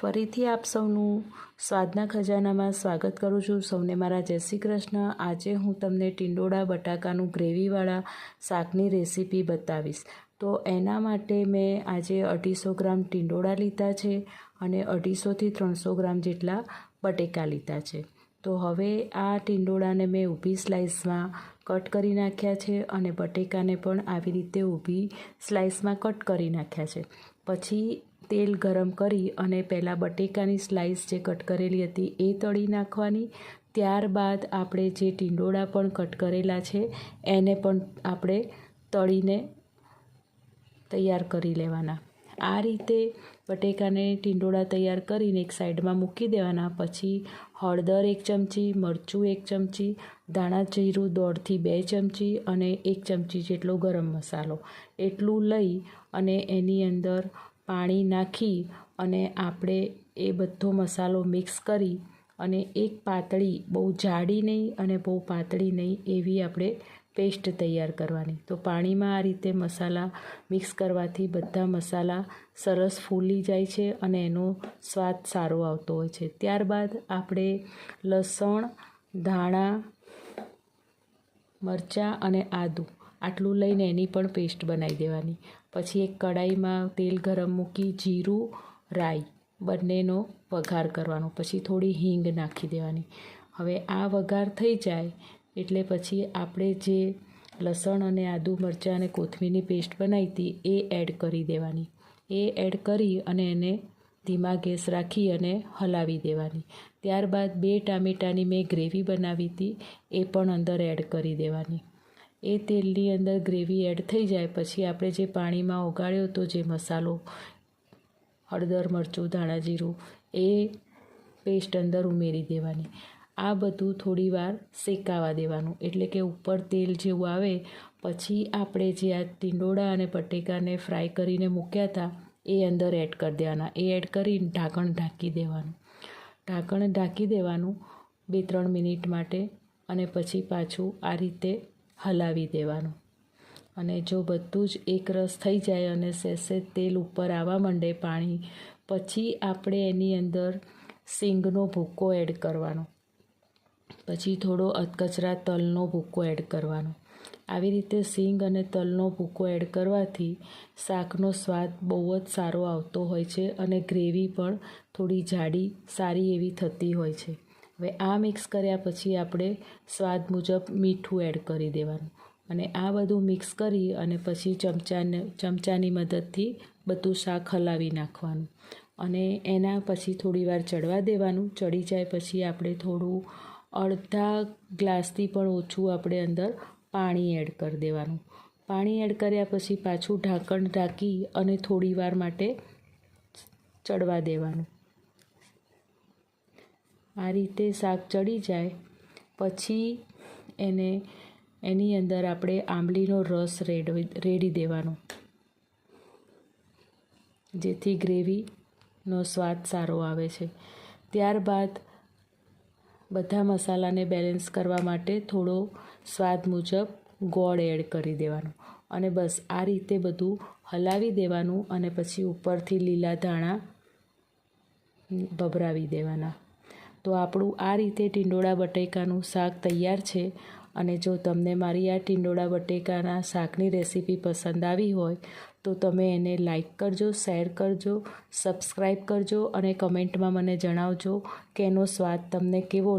ફરીથી આપ સૌનું સ્વાદના ખજાનામાં સ્વાગત કરું છું. સૌને મારા જય શ્રી કૃષ્ણ. આજે હું તમને ટિંડોળા બટાકાનું ગ્રેવીવાળા શાકની રેસીપી બતાવીશ. તો એના માટે મેં આજે અઢીસો ગ્રામ ટિંડોળા લીધા છે અને અઢીસોથી ત્રણસો ગ્રામ જેટલા બટેકા લીધા છે. તો હવે આ ટિંડોળાને મેં ઊભી સ્લાઇસમાં કટ કરી નાખ્યા છે અને બટેકાને પણ આવી રીતે ઊભી સ્લાઇસમાં કટ કરી નાખ્યા છે. પછી તેલ ગરમ કરી અને પહેલાં બટેકાની સ્લાઇસ જે કટ કરેલી હતી એ તળી નાખવાની. ત્યારબાદ આપણે જે ટીંડોળા પણ કટ કરેલા છે, એને પણ આપણે તળીને તૈયાર કરી લેવાના. આ રીતે બટેકાને ટીંડોળા તૈયાર કરીને એક સાઈડમાં મૂકી દેવાના. પછી હળદર એક ચમચી, મરચું એક ચમચી, ધાણા જીરું દોઢથી બે ચમચી અને એક ચમચી જેટલો ગરમ મસાલો. એટલું લઈ અને એની અંદર પાણી નાખી અને આપણે એ બધો મસાલો મિક્સ કરી અને એક પાતળી, બહુ જાડી નહીં અને બહુ પાતળી નહીં એવી આપણે પેસ્ટ તૈયાર કરવાની. તો પાણીમાં આ રીતે મસાલા મિક્સ કરવાથી બધા મસાલા સરસ ફૂલી જાય છે અને એનો સ્વાદ સારો આવતો હોય છે. ત્યારબાદ આપણે લસણ, ધાણા, મરચાં અને આદું આટલું લઈને એની પણ પેસ્ટ બનાવી દેવાની. પછી એક કડાઈમાં તેલ ગરમ મૂકી જીરું, રાઈ બંનેનો વઘાર કરવાનો. પછી થોડી હિંગ નાખી દેવાની. હવે આ વઘાર થઈ જાય એટલે પછી આપણે જે લસણ અને આદુ મરચાં અને કોથમીરની પેસ્ટ બનાવી હતી એ એડ કરી દેવાની. એ એડ કરી અને એને ધીમા ગેસ રાખી અને હલાવી દેવાની. ત્યારબાદ બે ટામેટાની મેં ગ્રેવી બનાવી હતી, એ પણ અંદર એડ કરી દેવાની. એ તેલની અંદર ગ્રેવી એડ થઈ જાય પછી આપણે જે પાણીમાં ઓગાળ્યો હતો જે મસાલો, હળદર, મરચું, ધાણા જીરું, એ પેસ્ટ અંદર ઉમેરી દેવાની. આ બધું થોડી વાર શેકાવા દેવાનું. એટલે કે ઉપર તેલ જેવું આવે, પછી આપણે જે આ ટીંડોળા અને બટેકાને ફ્રાય કરીને મૂક્યા હતા, એ અંદર એડ કરી દેવાના. એ એડ કરીને ઢાંકણ ઢાંકી દેવાનું. ઢાંકણ ઢાંકી દેવાનું બે ત્રણ મિનિટ માટે અને પછી પાછું આ રીતે હલાવી દેવાનું. અને જો બધું જ એકરસ થઈ જાય અને સેસે તેલ ઉપર આવવા માંડે પાણી, પછી આપણે એની અંદર સિંગનો ભૂકો એડ કરવાનો. પછી થોડો અધકચરા તલનો ભૂકો એડ કરવાનો. આવી રીતે સિંગ અને તલનો ભૂકો એડ કરવાથી શાકનો સ્વાદ બહુ જ સારો આવતો હોય છે અને ગ્રેવી પણ થોડી જાડી, સારી એવી થતી હોય છે. હવે આ મિક્સ કર્યા પછી આપણે સ્વાદ મુજબ મીઠું એડ કરી દેવાનું. અને આ બધું મિક્સ કરી અને પછી ચમચાને, ચમચાની મદદથી બધું શાક હલાવી નાખવાનું. અને એના પછી થોડીવાર ચડવા દેવાનું. ચડી જાય પછી આપણે થોડું અડધા ગ્લાસથી પણ ઓછું આપણે અંદર પાણી એડ કરી દેવાનું. પાણી એડ કર્યા પછી પાછું ઢાંકણ ઢાંકી અને થોડીવાર માટે ચડવા દેવાનું. આ રીતે શાક ચડી જાય. પછી એને, એની અંદર આપણે આંબલીનો રસ રેડવી રેડી દેવાનો. જેથી ગ્રેવીનો સ્વાદ સારો આવે છે. ત્યારબાદ બધા મસાલાને બેલેન્સ કરવા માટે થોડો સ્વાદ મુજબ ગોળ એડ કરી દેવાનો. અને બસ આ રીતે બધું હલાવી દેવાનું અને પછી ઉપરથી લીલા ધાણા ભભરાવી દેવાના. તો આપણું આ રીતે ટીંડોળા બટેકાનું શાક તૈયાર છે. અને જો તમને મારી આ ટીંડોળા બટેકાના શાકની રેસીપી પસંદ આવી હોય, તો તમે એને લાઈક કરજો, શેર કરજો, સબસ્ક્રાઈબ કરજો અને કમેન્ટમાં મને જણાવજો કે એનો સ્વાદ તમને કેવો